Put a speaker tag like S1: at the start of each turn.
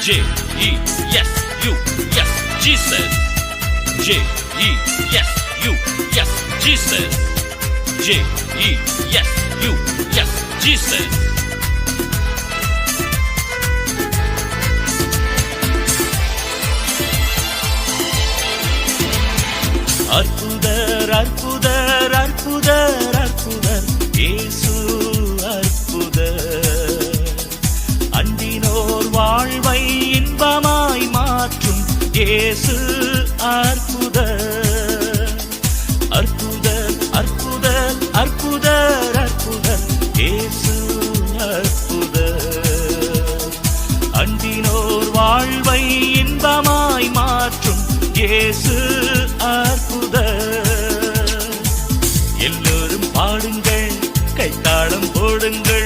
S1: J E S U yes Jesus J E S U yes Jesus J E S U yes Jesus அற்புதர் அற்புதர் இயேசு அற்புத அற்புத அற்புத அற்புத அற்புத இயேசு அற்புத அன்பினோர் வாழ்வை இன்பமாய் மாற்றும் இயேசு அற்புத எல்லோரும் பாடுங்கள் கைத்தாளம் போடுங்கள்.